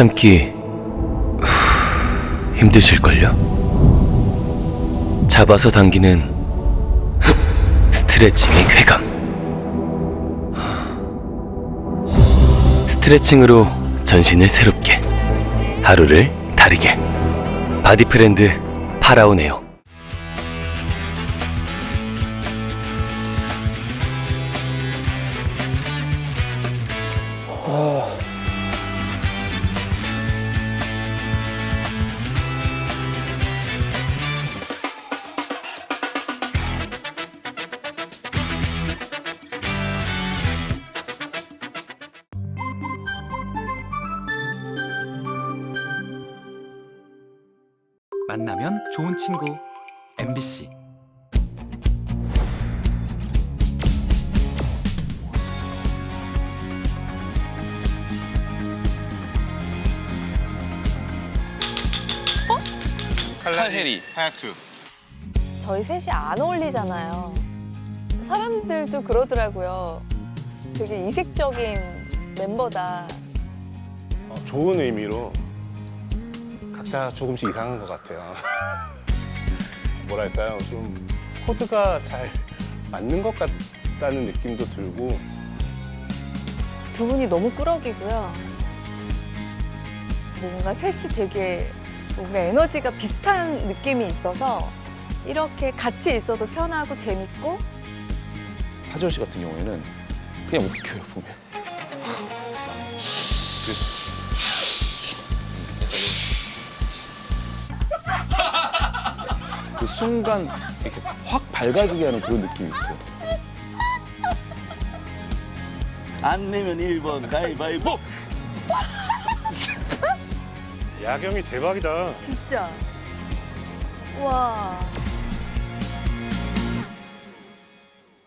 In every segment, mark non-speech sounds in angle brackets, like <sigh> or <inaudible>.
참기 후, 힘드실걸요? 잡아서 당기는 스트레칭의 쾌감. 스트레칭으로 전신을 새롭게, 하루를 다르게. 바디프렌드 파라오네요. 만나면 좋은 친구 MBC 칼해리 하야투 저희 셋이 안 어울리잖아요. 사람들도 그러더라고요. 되게 이색적인 멤버다. 어, 좋은 의미로 각자 조금씩 이상한 것 같아요. <laughs> 뭐랄까요, 좀 코드가 잘 맞는 것 같다는 느낌도 들고 두 분이 너무 꾸러기고요. 뭔가 셋이 되게 뭔가 에너지가 비슷한 느낌이 있어서 이렇게 같이 있어도 편하고 재밌고 하지원 씨 같은 경우에는 그냥 웃겨요 보면 그 순간 이렇게 확 밝아지게 하는 그런 느낌이 있어요. 안 내면 1번 가위바위보. <laughs> 야경이 대박이다. 진짜. 와.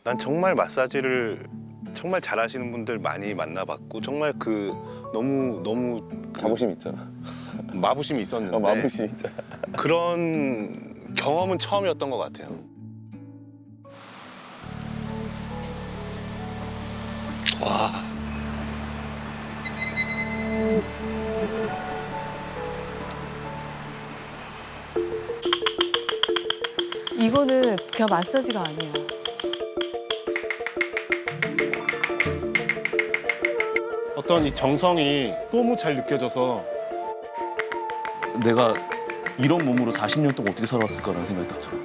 난 정말 마사지를 정말 잘하시는 분들 많이 만나봤고 정말 그 너무 너무 그 자부심 있잖아. 마부심이 있었는데 어, 마부심 있잖아. 그런 경험은 처음이었던 것 같아요. 와. 이거는 그냥 마사지가 아니에요. 어떤 이 정성이 너무 잘 느껴져서 내가 이런 몸으로 40년 동안 어떻게 살아왔을까라는 생각이 딱 들어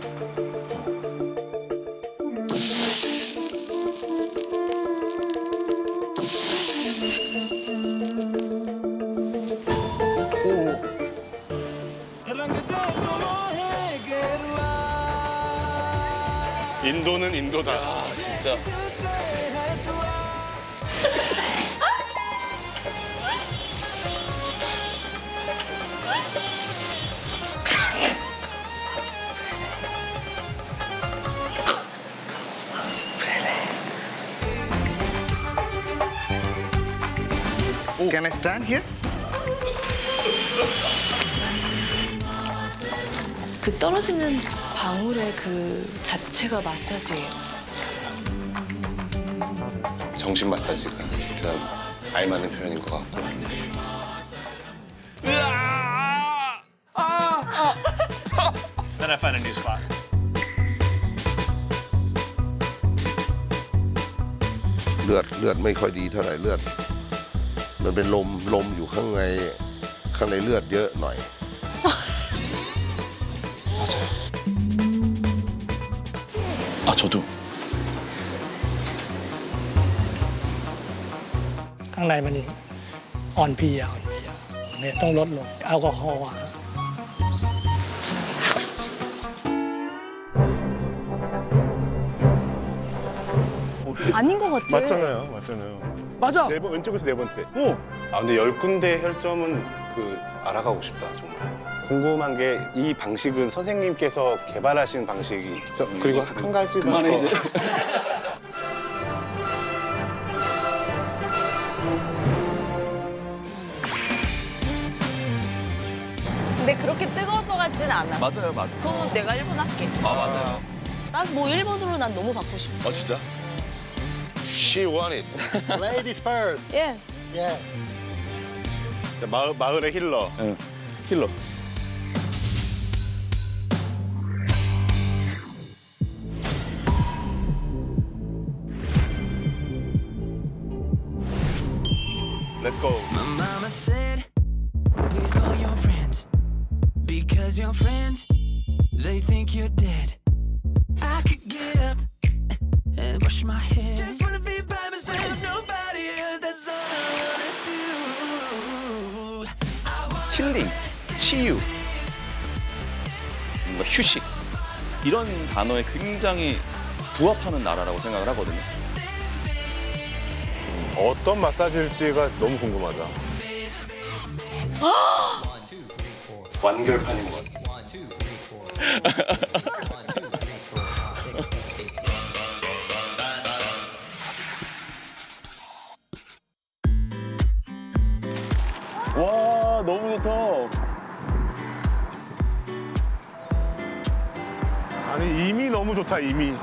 인도는 인도다. 아 진짜 Can I stand here? 그 떨어지는 방울의 그 자체가 마사지예요. 정신 마사지가 진짜 알맞는 표현인 것 같고. Then I find a new spot. เลือดเลือดไม่ค่อยดีเท่าไหร่เลือด มันเป็นลมลมอยู่ข้างในข้างในเลือดเยอะหน่อย 맞아요 아 저도 ข้างในมันอ่อนเพลียอ่อนเพลียเนี่ยต้องลดลงแอลกอฮอล์อะ 아닌 것 같아. 맞잖아요, 맞잖아요. 맞아. 네 번, 왼쪽에서 네 번째. 오. 아 근데 열 군데 혈점은 그 알아가고 싶다 정말. 궁금한 게 이 방식은 선생님께서 개발하신 방식이 저, 그리고 한 가지 그만해 이제 근데 그렇게 뜨거울 것 같지는 않아. 맞아요 맞아요 그럼 내가 1번 할게. 아 맞아요 난 뭐 1번으로 난 너무 받고 싶지. 아 진짜? She want it <laughs> Ladies first. Yes. Yeah. 마을, 마을의 힐러. 힐러. Let's go. My mama said, please call your friends. Because your friends, they think you're dead. I could get up and brush my hair. Just wanna 치유, 뭔가 휴식 이런 단어에 굉장히 부합하는 나라라고 생각을 하거든요. 어떤 마사지일지가 너무 궁금하다. <gasps> 완결판인 것 같아. <laughs> 좋다 이미.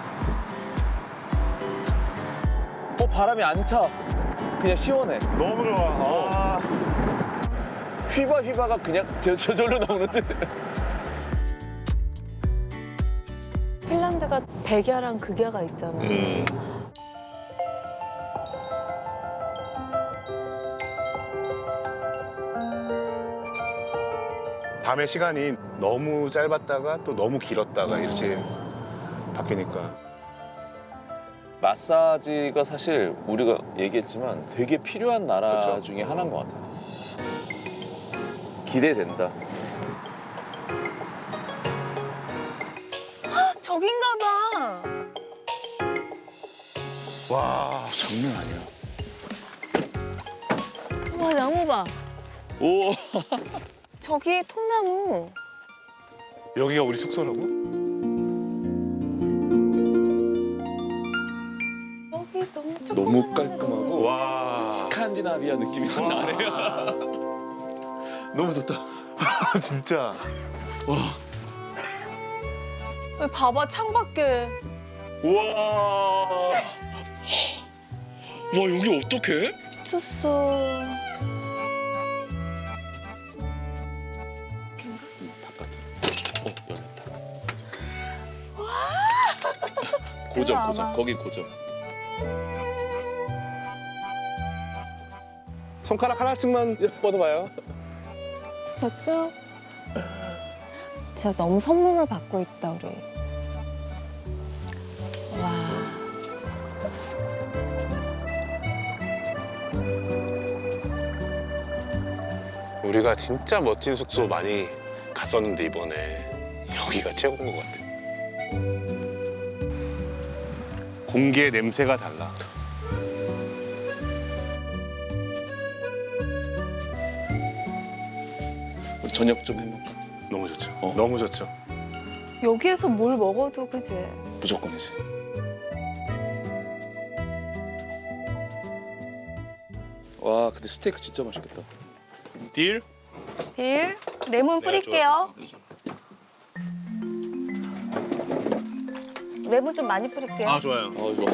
어 바람이 안 차. 그냥 시원해. 너무 좋아. 아. 휘바 휘바가 그냥 저, 저절로 나오는데. 핀란드가 백야랑 극야가 있잖아. 음. 밤의 시간이 너무 짧았다가 또 너무 길었다가 이렇게 바뀌니까 마사지가 사실 우리가 얘기했지만 되게 필요한 나라 그쵸. 중에 하나인 것 같아요. 기대된다. 저긴가 봐. 와 장난 아니야. 와 나무 봐. 오, 저기 통나무. 여기가 우리 숙소라고? 너무 깔끔하고 와 스칸디나비아 느낌이 확 나네요. 너무 좋다. <laughs> 진짜 여기 봐봐 창밖에. 우와. 와 여기 어떡해? 미쳤어. 바깥에. 어 열렸다. 고정 고정. 거기 고정. 손가락 하나씩만 뻗어봐요. 저쪽. 진짜 너무 선물을 받고 있다 우리. 와. 우리가 진짜 멋진 숙소 많이 갔었는데 이번에 여기가 최고인 것 같아. 공기의 냄새가 달라. 저녁 좀 해볼까? 너무 좋죠. 어. 너무 좋죠. 여기에서 뭘 먹어도 그지? 무조건이지. 와 근데 스테이크 진짜 맛있겠다. 딜? 딜. 레몬 뿌릴게요. 레몬 좀 많이 뿌릴게요. 아 좋아요. 어 이거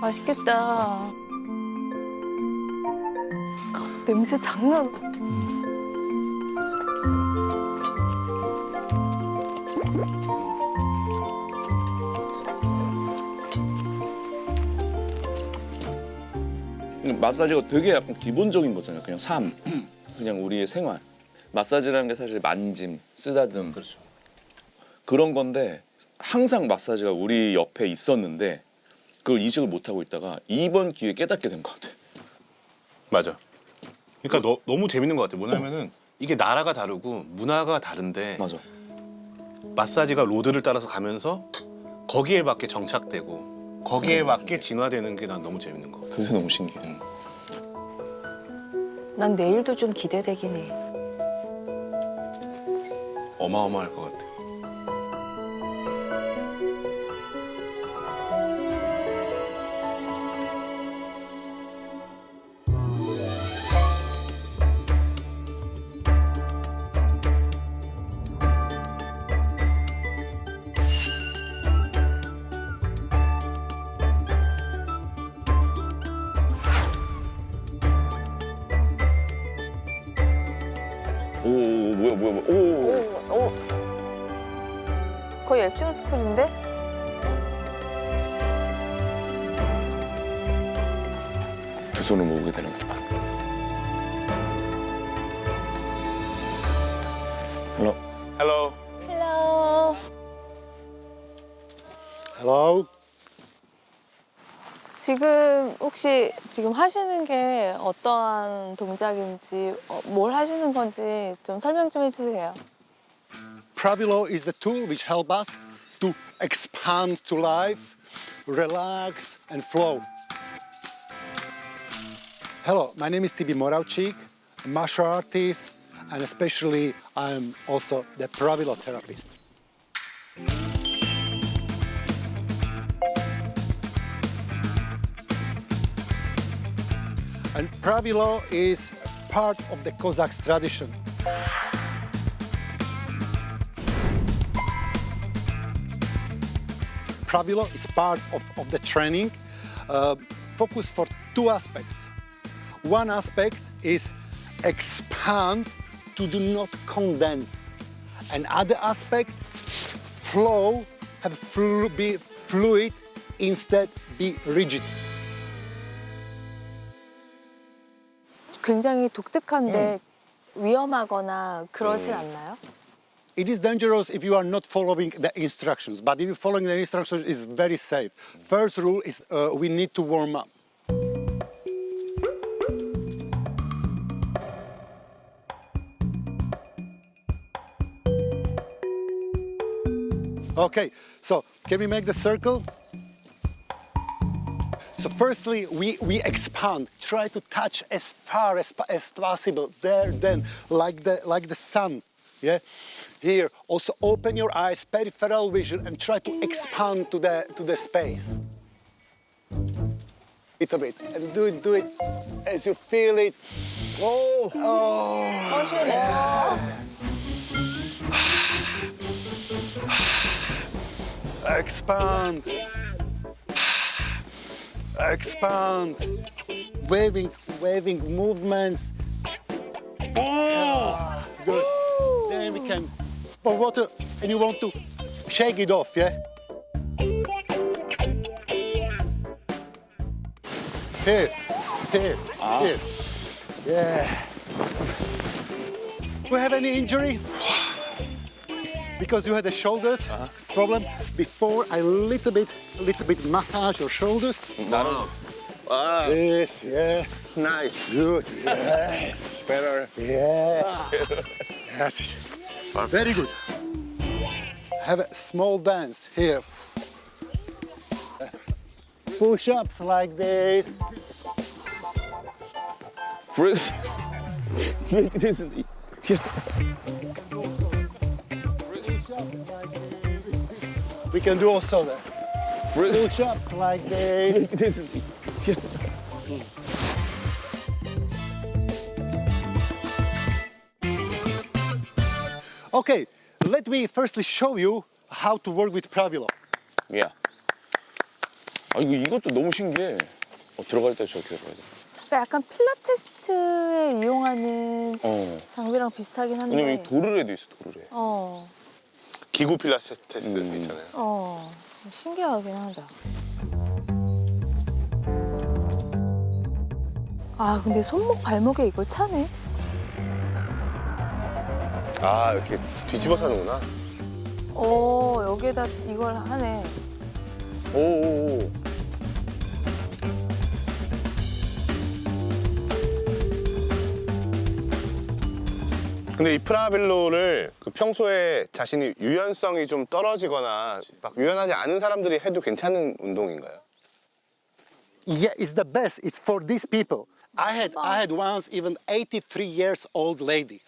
맛있겠다. 냄새 장난. 마사지가 되게 약간 기본적인 거잖아요. 그냥 삶, <clears throat> 그냥 우리의 생활. 마사지라는 게 사실 만짐, 쓰다듬 그렇죠. 그런 건데 항상 마사지가 우리 옆에 있었는데 그걸 인식을 못 하고 있다가 이번 기회에 깨닫게 된 것 같아. 맞아. 그러니까 너, 너무 재밌는 것 같아. 뭐냐면은 이게 나라가 다르고 문화가 다른데 맞아. 마사지가 로드를 따라서 가면서 거기에 맞게 정착되고 거기에 맞게 진화되는 게 난 너무 재밌는 거 같아. 그게 너무 신기해. 응. 난 내일도 좀 기대되긴 해. 어마어마할 것 같아. 손을 모으게 되는 거야. 헬로. Hello. 헬로. Hello. 지금 혹시 지금 하시는 게 어떠한 동작인지, 어, 뭘 하시는 건지 좀 설명 좀 해주세요. Pravilo is the tool which help us to expand to life, relax and flow. Hello, my name is Tibi Moravchik, a martial artist, and especially I'm also the Pravilo therapist. And Pravilo is part of the Cossacks tradition. Pravilo is part of, of the training, uh, focus for two aspects. One aspect is expand to do not condense. And other aspect, flow, have flu- be fluid instead be rigid. 굉장히 독특한데 위험하거나 그러진 않나요? It is dangerous if you are not following the instructions, but if you're following the instructions, it's very safe. First rule is uh, we need to warm up. Okay, so can we make the circle? So firstly, we, we expand, try to touch as far as, as possible, there, then, like the, like the sun, yeah? Here, also open your eyes, peripheral vision, and try to expand to the, to the space. Little bit, and do it, do it as you feel it. Oh, oh, expand. Expand. Waving, waving movements. Ah, good. Then we can pour water and you want to shake it off, yeah? Here, here, here. Yeah. Do you have any injury? because you had the shoulders uh -huh. problem before, I little bit, little bit massage your shoulders. Wow. Wow. Oh. Ah. Yes, yeah. Nice. Good. Yes. <laughs> Better. Yeah. <laughs> That's it. Perfect. Very good. Have a small dance here. Push-ups like this. this. <laughs> this. Can do also that. 브레이크 Push ups like this. <laughs> 댄스. <laughs> Okay, let me firstly show you how to work with Pravilo. 야. 아 이거 이것도 너무 신기해. 어, 들어갈 때 저렇게 들어가야 돼. 그러니까 약간 필라테스트에 이용하는 어. 장비랑 비슷하긴 한데. 왜냐면 이 도르래도 있어 도르래. 어, 기구 필라테스 음. 있잖아요. 어, 신기하긴 하다. 아, 근데 손목 발목에 이걸 차네. 아 이렇게 뒤집어서 하는구나. 어, 여기에다 이걸 하네. 오오오. 근데 이 프라빌로를 그 평소에 자신이 유연성이 좀 떨어지거나 막 유연하지 않은 사람들이 해도 괜찮은 운동인가요? Yeah, it's the best. It's for these people. I had I had once even 83 years old lady.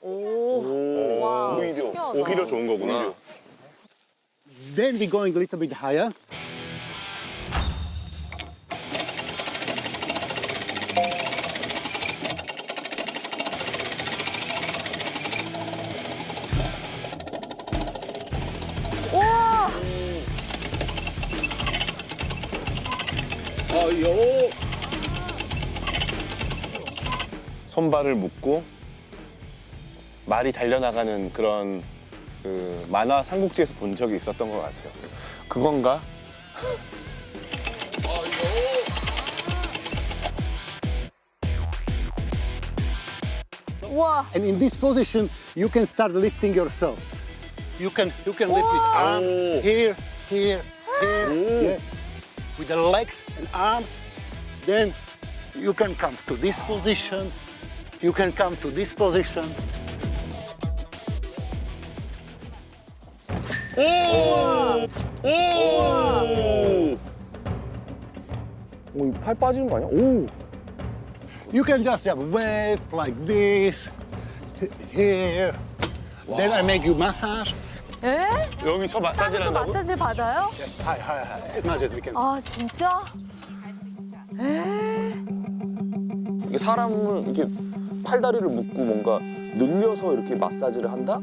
오, 와, 오히려, 신기하다. 오히려 좋은 거구나. Then we're going a little bit higher. 발을 묶고 말이 달려나가는 그런 그 만화 삼국지에서 본 적이 있었던 것 같아요. 그건가? 우와. And in this position, you can start lifting yourself. You can you can lift with arms here, here, here, yeah. with the legs and arms. Then you can come to this position. You can come to this position. 오팔 빠지는 거 아니야? 오 You can just have wave like this, h- here. Then I make you massage. 에? 여기서 마사지를 또 한다고? 마사지 받아요? Hi, hi, hi. As much as we can. 아 진짜? 이게 사람을 이렇게 팔다리를 묶고 뭔가 늘려서 이렇게 마사지를 한다?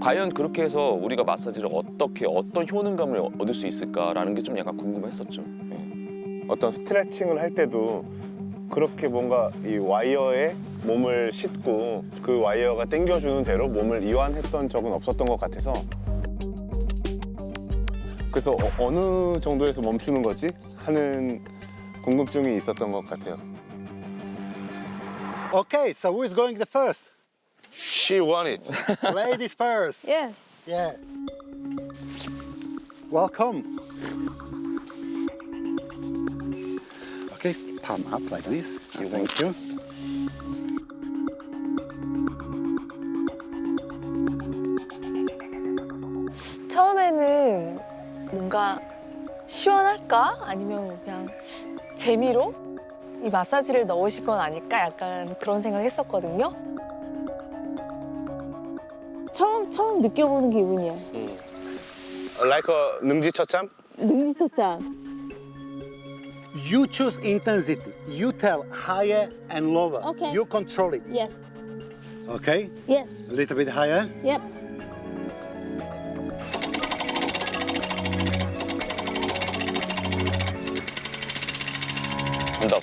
과연 그렇게 해서 우리가 마사지를 어떻게 어떤 효능감을 얻을 수 있을까라는 게 좀 약간 궁금했었죠. 예. 어떤 스트레칭을 할 때도 그렇게 뭔가 이 와이어에 몸을 싣고 그 와이어가 당겨주는 대로 몸을 이완했던 적은 없었던 것 같아서 그래서 어, 느 정도에서 멈추는 거지 하는 궁금증이 있었던 것 같아요. Okay, so who is going the first? She won it. Ladies first. Yes. Yeah. Welcome. Okay, palm up like this. Thank you. 처음에는 뭔가 시원할까? 아니면 그냥 재미로 이 마사지를 넣으실 건 아닐까? 약간 그런 생각했었거든요. 처음 처음 느껴보는 기분이야. Like a 능지 처참? 능지소장. You choose intensity. You tell higher and lower. Okay. You control it. Yes. Okay? Yes. A little bit higher. Yep.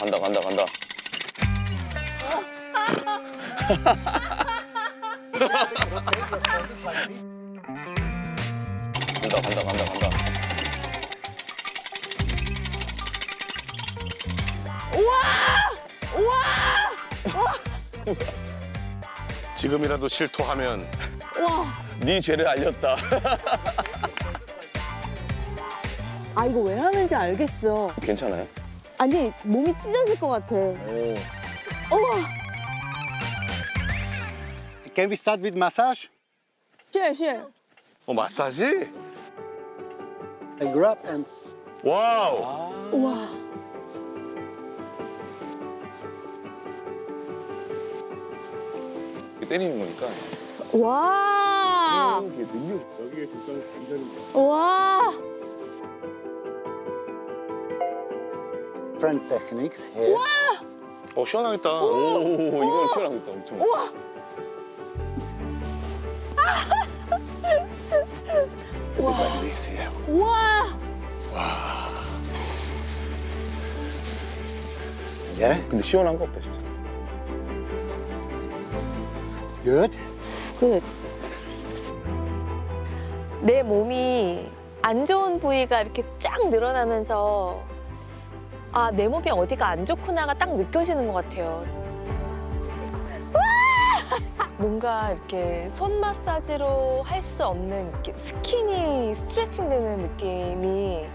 간다 간다 간다 간다. 간다 간다 간다 간다. 지금이라도 실토하면 와. 네 죄를 알렸다. 아 이거 왜 하는지 알겠어. 괜찮아요? 아니 몸이 찢어질 것 같아. 오. 우와. Can we start with massage? Sure, sure. 어 마사지? And grab and 와우. 우와. 이렇게 때리는 거니까. 와. 와. Different techniques here. 어 시원하겠다. 오 이건 시원하겠다 엄청. 우와. Like this, yeah. 우와. Yeah, 근데 시원한 거 없다 진짜. good. 굿. 내 몸이 안 좋은 부위가 이렇게 쫙 늘어나면서 아, 내 몸이 어디가 안 좋구나가 딱 느껴지는 것 같아요. 와! 뭔가 이렇게 손 마사지로 할 수 없는 이렇게 스킨이 스트레칭 되는 느낌이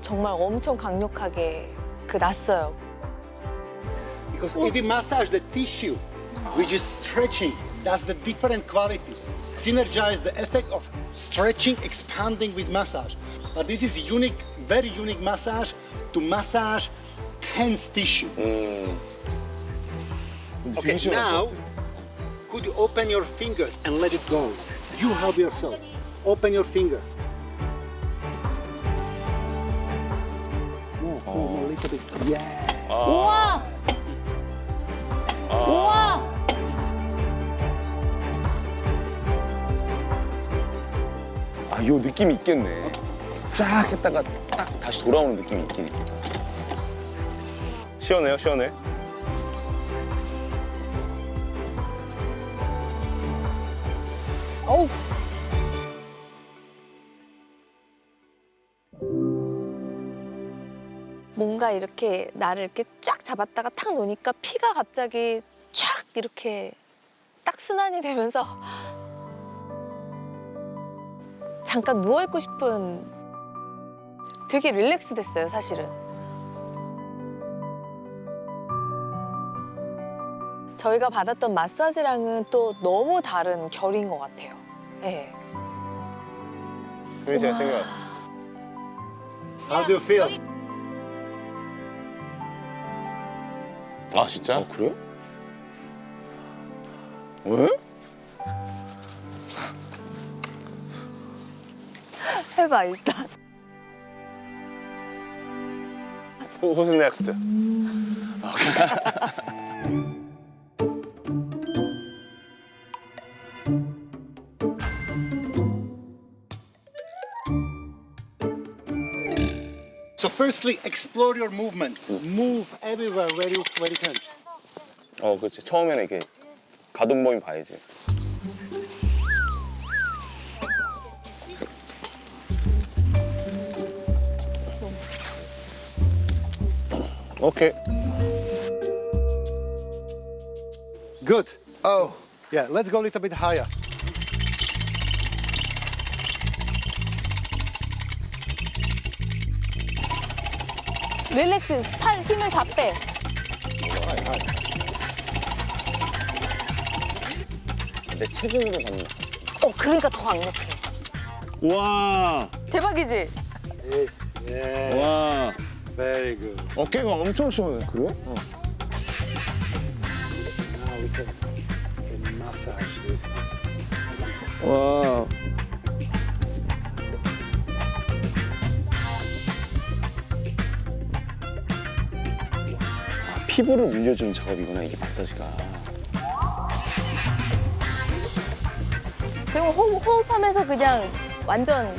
정말 엄청 강력하게 그 났어요. Because if we massage the tissue, which is stretching, that's the different quality. Synergize the effect of stretching, expanding with massage. But this is unique, very unique massage to massage tense tissue. Okay, now, could you open your fingers and let it go? You help yourself. Open your fingers. Move, move a little bit. Yeah. 우와! 우와! 아, 요 느낌이 있겠네. 쫙 했다가 딱 다시 돌아오는 느낌이 있긴 있겠다. 시원해요, 시원해. 어우. 뭔가 이렇게 나를 이렇게 쫙 잡았다가 탁 놓으니까 피가 갑자기 쫙 이렇게 딱 순환이 되면서 잠깐 누워있고 싶은 되게 릴렉스 됐어요, 사실은. 저희가 받았던 마사지랑은 또 너무 다른 결인 것 같아요. 네. 형이 제가 생각났어. How do you feel? 아 진짜? 어 그래? 왜? <laughs> 해봐, 일단. Who- Who's next? <laughs> firstly, explore your movements. Move everywhere where you, where you can. 어 그렇지 처음에는 이렇게 가동범위 봐야지 오케이. Good. Oh, Yeah, let's go a little bit higher. 릴렉스, 팔 힘을 다 빼. 내 체중으로 받는 어, 그러니까 더 강력해. 와, 대박이지? Yes. Yeah. 와, Very good. 어깨가 엄청 시원해. 그래? Now we can, can massage this. 와. 피부를 물려주는 작업이구나 이게 마사지가 지금 호흡, 호흡하면서 그냥 완전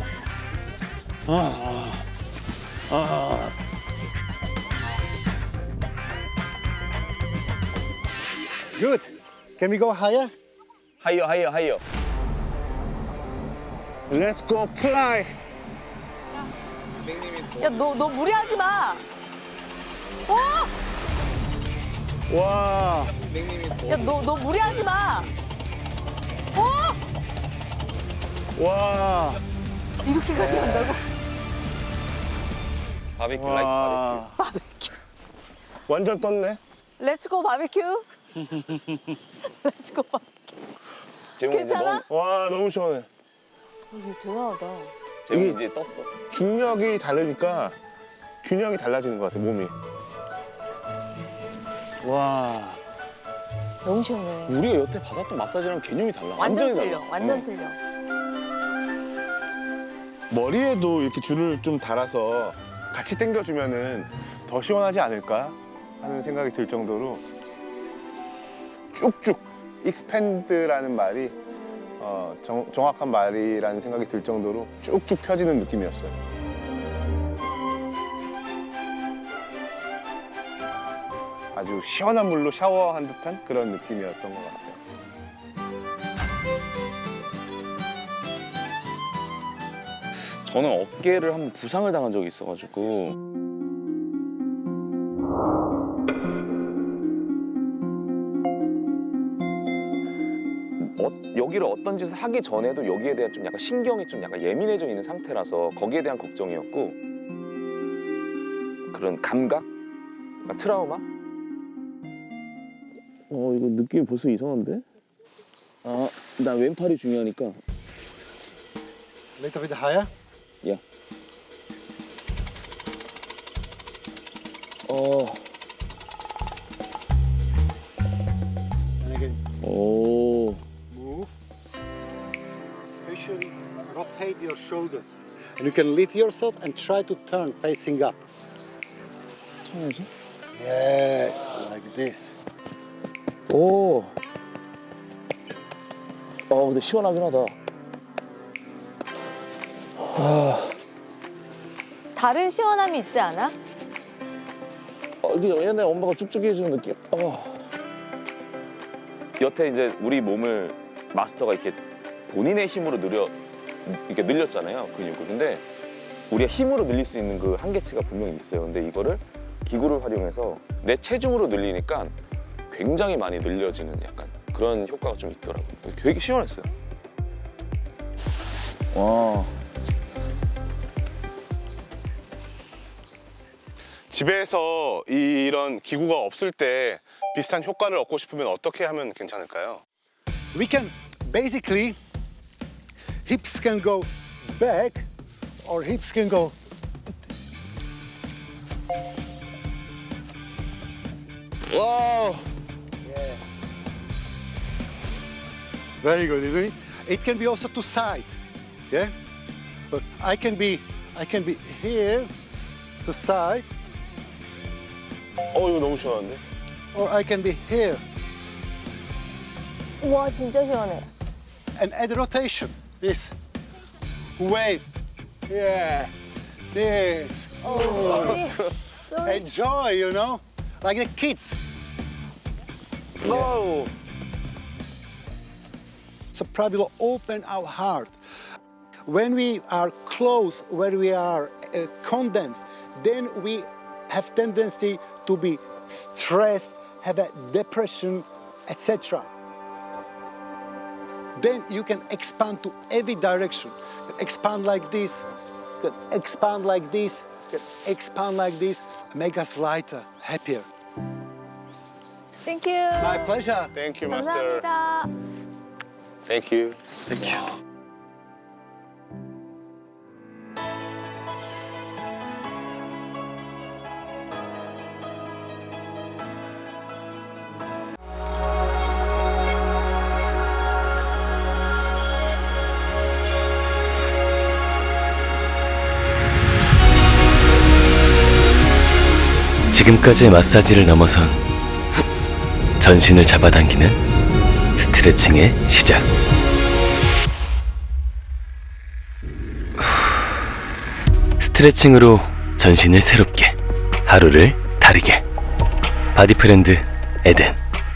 Good. Can we go higher? 하이어 하이어 하이어 Let's go fly. 야, 너, 너 무리하지 마. 와! 와. 야, 너, 너 무리하지 마. 와! 와. 이렇게까지 간다고? 바비큐 라이트 와. 완전 떴네. 렛츠고 바비큐. 렛츠고. 제목이 이제 괜찮아? 넌- 와 너무 시원해. 이게 대단하다. 제목이 이제 떴어 중력이 다르니까 균형이 달라지는 것 같아 몸이. 와. 너무 시원해. 우리가 여태 받았던 마사지랑 개념이 달라 완전 완전히 틀려. 달라 완전 어. 틀려. 머리에도 이렇게 줄을 좀 달아서 같이 당겨주면은 더 시원하지 않을까 하는 생각이 들 정도로 쭉쭉 익스펜드라는 말이 어, 정, 정확한 말이라는 생각이 들 정도로 쭉쭉 펴지는 느낌이었어요. 아주 시원한 물로 샤워한 듯한 그런 느낌이었던 것 같아요. 저는 어깨를 한번 부상을 당한 적이 있어가지고 어, 여기를 어떤 짓을 하기 전에도 여기에 대한 좀 약간 신경이 좀 약간 예민해져 있는 상태라서 거기에 대한 걱정이었고 그런 감각, 그러니까 트라우마. 어 이거 느낌이 벌써 이상한데? 아, 나 왼팔이 중요하니까. Little bit higher. 야. 어, And again, 오. move. Especially rotate your shoulders. And you can lift yourself and try to turn facing up. 쳐야지. Yes, like this. 오. 어, 근데 시원하긴 하다. 다른 시원함이 있지 않아? 어, 이게 옛날에 엄마가 쭉쭉이 해주는 느낌. 어. 여태 이제 우리 몸을 마스터가 이렇게 본인의 힘으로 늘려 이렇게 늘렸잖아요 근육을. 근데 우리가 힘으로 늘릴 수 있는 그 한계치가 분명히 있어요. 근데 이거를 기구를 활용해서 내 체중으로 늘리니까 굉장히 많이 늘려지는 약간 그런 효과가 좀 있더라고요. 되게 시원했어요. 와. 집에서 이런 기구가 없을 때 비슷한 효과를 얻고 싶으면 어떻게 하면 괜찮을까요? We can basically, hips can go back or hips can go. 와, Very good, isn't it? It can be also to side, yeah? But I can be, I can be here to side, 어 이거 너무 시원한데? or I can be here 와 진짜 시원해. and add rotation. This wave, yeah, this. 쏘리. 쏘리. Enjoy, you know, like the kids. So probably open our heart. When we are close, when we are uh, condensed, then we have tendency to be stressed, have a depression, etc. Then you can expand to every direction. Expand like this, expand like this, expand like this, make us lighter, happier. 땡큐. My pleasure. Thank you, master. 감사합니다. Thank you. 지금까지의 마사지를 넘어선 전신을 잡아당기는 스트레칭의 시작. 스트레칭으로 전신을 새롭게 하루를 다르게 바디프렌드 에덴